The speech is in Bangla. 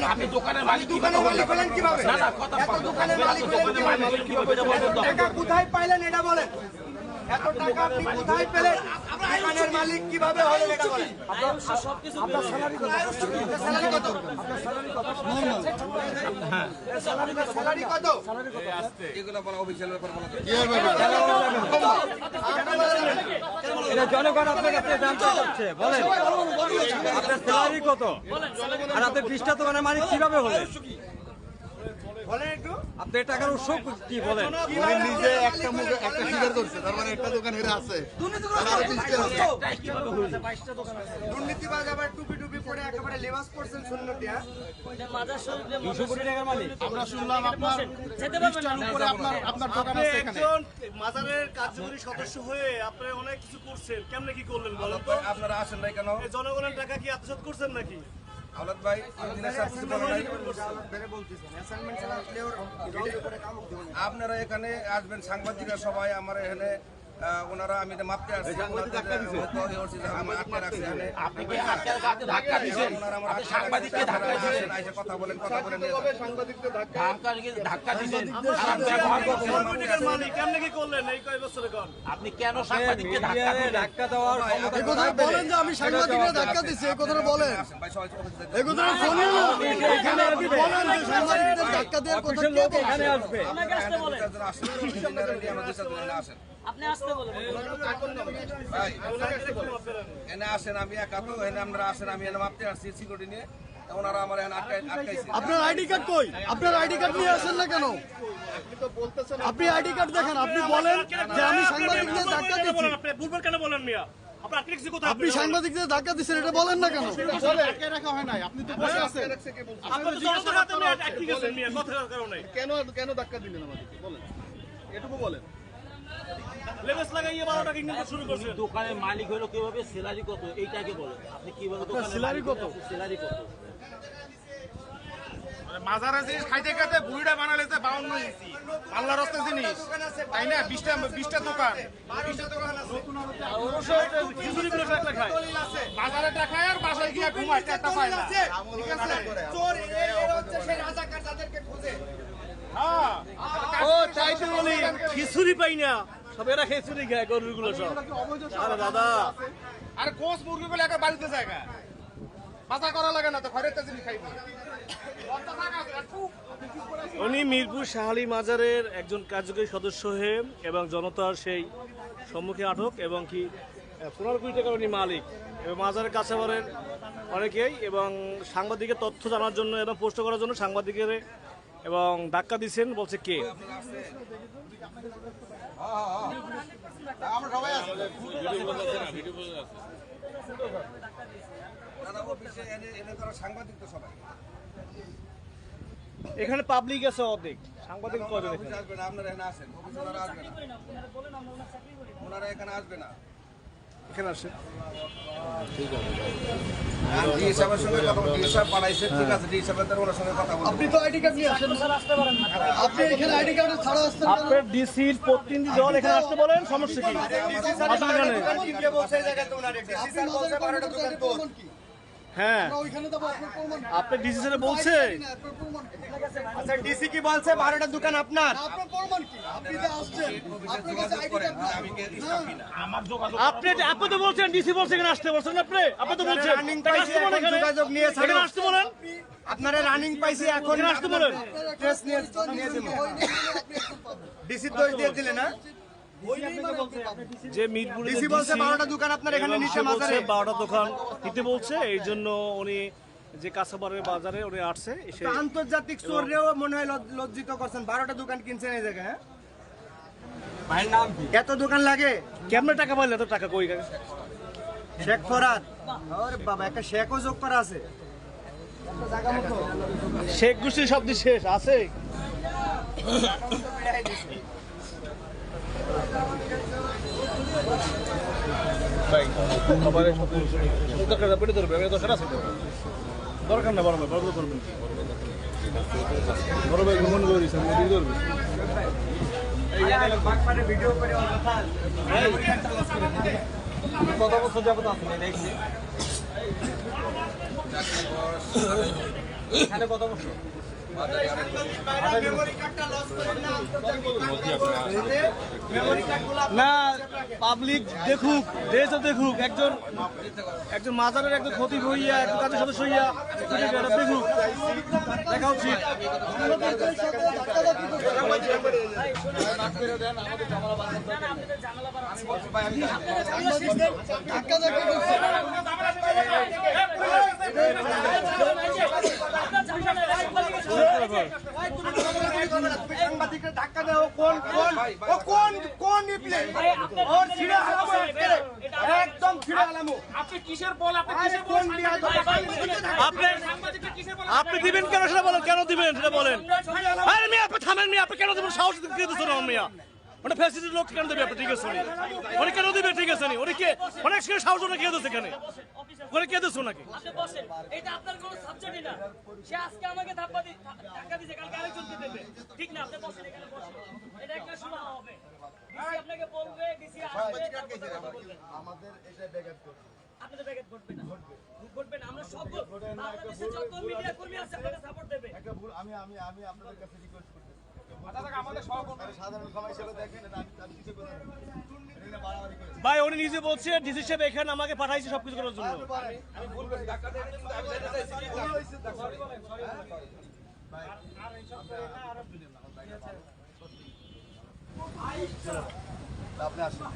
হলেন আপনি। দোকানের মালিক দোকানের মালিক হলেন কীভাবে? না না কথা এত দোকানের মালিক দোকানের মালিক কীভাবে? টাকা কোথায় পাইলেন এটা বলেন। এত টাকা আপনি কোথায় পেলেন? দোকানের মালিক কীভাবে হলেন এটা বলেন। আপনার স্যালারি কত? স্যালারি কত? এটা জনগণ আপনার কাছে জানতে চাচ্ছে। বলেন। আপনার স্যালারি কত? আর আপনার বিশটা দোকানের মালিক কীভাবে হলেন? বলেন একটু। আপনার টাকার উৎস কি বলেন। উনি নিজে একটা মুখে একটা স্বীকার করছে তার মানে একটা দোকান এরা আছে। দুর্নীতিবাজ আবার টুপি টুপি পরে একেবারে লেবাস করছেন সুন্নতি হ্যাঁ? আমরা শুনলাম আপনার উপরে আপনার আপনার দোকান আছে এখানে। একজন মাজারের কার্যকরী সদস্য হয়ে আপনি অনেক কিছু করছেন। কেমনে কি করলেন বলেন তো? আপনারা আসেন নাই কেন? এই জনগণের টাকা কি আত্মসাৎ করছেন নাকি? আপনারা এখানে আসবেন সাংবাদিকরা সবাই আমার এখানে ওনারা আমি মাপতে আসছি কথা বলেন কথা বলে নিয়ে যান। ধাক্কা দিয়ে ধাক্কা দিয়েছেন খারাপ ব্যবহার করছেন সাংবাদিকের মালিক কেমনে কি করলেন এই কয় বছরে কন? আপনি কেন সাংবাদিককে ধাক্কা দেওয়ার বলেন যে আমি সাংবাদিকরা ধাক্কা দিচ্ছি এই কথাটা বলেন। এই কথাটা আসেন, আমরা আমি একা তো আপনারা আসেন আমি মাপতে আসছি সিকিউরিটি নিয়ে। আমার আপনার আইডি কার্ড কই? আপনার আইডি কার্ড নিয়ে আসেন না কেন? আপনি আইডি কার্ড দেখেন আপনি বলেন যে আমি সাংবাদিকদের ধাক্কা দিচ্ছি। কেন বলেন মিয়া? আপনি সাংবাদিকদের ধাক্কা দিচ্ছেন এটা বলেন না কেন? রাখা হয় নাই আপনি তো বসে আছেন। কথার কারণে। কেন কেন ধাক্কা দিলেন আমাদেরকে? বলেন। এটুকু বলেন। লেবেস লাগাইয়ে বারোটা শুরু করছেন দোকানের মালিক হলো কীভাবে? স্যালারি কত? এইটাকে বলেন। আপনি কীভাবে স্যালারি কত? স্যালারি কত? মাজারা জিনিস খাইতে খাইতে বুড়িটা বানালেছে বাউন্ন ইঞ্চি। আল্লাহ রস্তে জিনিস। তাই না? বিশটা বিশটা দোকান। বাজারে টাকায় আর বাসায় গিয়ে ঘুমায় একটা পায় না। ঠিক আছে? চোর হচ্ছে সেই রাজাকার যাদেরকে খোঁজে ও তাই তো বলি খিচুড়ি পাই না। সব এরা খিচুড়ি খায় গরুগুলো সব। আরে দাদা। আর কোষ মুরগি গুলো একা বাড়িতে জায়গা বাজার করা লাগে না তো ঘরের তো জিনিস খাইবো। উনি মিরপুর শাহালি মাজারের একজন কার্যকরী সদস্য হয়ে এবং জনতার সেই সম্মুখে আটক এবং কি পনেরো কোটি টাকার উনি মালিক। এবং মাজারের কাছে বলেন অনেকেই এবং সাংবাদিকের তথ্য জানার জন্য এবং পোস্ট করার জন্য সাংবাদিকের এবং ধাক্কা দিচ্ছেন বলছে কে? দাদা অফিসে এনে এনে তারা সাংবাদিক তো সবাই। এখানে পাবলিক আছে অর্ধেক। সাংবাদিক কজন অফিসে আসবে না আপনারা এখানে আসেন। অফিসে ওনারা আসবে না। ওনারা এখানে আসবে না। এখানে ঠিক আছে। ডি সাহেবের তার ওনার সঙ্গে কথা আপনি তো আইডি কার্ড আপনি এখানে আইডি কার্ড ছাড়া আসছেন কেন? আপনার ডিসির প্রতিনিধি এখানে আসতে বলেন সমস্যা কি? হ্যাঁ? আপনি ডিসি স্যার বলছে? আচ্ছা ডিসি কি বলছে? বারোটা দোকান আপনার। আপনার প্রমাণ কি? আপনি। হ্যাঁ। আপনি আপনি তো বলছেন ডিসি বলছে এখানে আসতে বলছেন আপনি? আপনি তো বলছেন। যোগাযোগ নিয়ে আসতে বলেন। আপনারা রানিং পাইছি এখন আসতে বলেন। ডিসি দোষ দিয়ে দিলে না? মানে। যে মিরপুরে ডিসি বলছে বারোটা দোকান আপনার এখানে নিচে মাজারে বারোটা দোকান নিতে বলছে এই জন্য উনি যে কাঁচাবারের বাজারে উনি আসছে আন্তর্জাতিক চোররেও মনে হয় লজ- লজ্জিত করছেন। বারোটা দোকান কিনছেন এই জায়গায় হ্যাঁ? ভাইয়ের নাম কি? এত দোকান লাগে? কেমনে টাকা পাইলে এত টাকা কই গেছে শেখ ফরাদ। আরে বাবা একটা শেখও যোগ করা আছে। শেখ গোষ্ঠীর শব্দ শেষ আছে? দরকার না বড় ভাই, বড় করবেন। বড় ভাই ভ্রমণ করে দিচ্ছেন মোদি করবে কত বছর যাবত আপনি দেখছি। এখানে কত বছর? না পাবলিক দেখুক, দেশও দেখুক, একজন একজন মাজারের একজন ক্ষতি হইয়া, একজন কাজের সদস্য হইয়া দেখুক। দেখা উচিত। ধাক্কা ধাক্কি করছে সাংবাদিকের ধাক্কা দেও কোন কোন ও কোন কোন রিপ্লে ওর ছিড়ে হালামো একদম ছিড়ে হালামো আপনি কিসের বল? আপনি আরে কোন আপনি আপনি দিবেন কেন সেটা বলেন? কেন দিবেন সেটা বলেন? আরে মিয়া আপনি থামেন মিয়া আপনি কেন দিবেন? সাহস দিতে না মিয়া। ওটা ফ্যাসিলিটি লোক কেন দেবে? আপনি ঠিক আছে উনি উনি কেন দিবে? ঠিক আছে উনি কে অনেক সময় সাহস ওনা কে দিচ্ছে এখানে? ওখানে কে দিচ্ছে ওনাকে? আপনি এটা আপনার কোনো সাবজেক্টই না। সে আজকে আমাকে ধাপ্পা দি ধাক্কা দিয়েছে কালকে আরেকজনকে দেবে। ঠিক না আপনি বসেন এখানে বসেন। এটা একটা শোনা হবে। ডিসি আপনাকে বলবে ডিসি আসবে তারপর কথা বলবেন। আপনাদের ব্যাঘাত ঘটবে না। ঘটবে। না আমরা সব বাংলাদেশে যত মিডিয়া কর্মী আছে আপনাকে সাপোর্ট দেবে। আমি আমি আমি আপনাদের কাছে রিকোয়েস্ট ভাই উনি নিজে বলছে ডিসি সাহেব এখানে আমাকে পাঠাইছে সবকিছু করার জন্য। আপনি আসেন।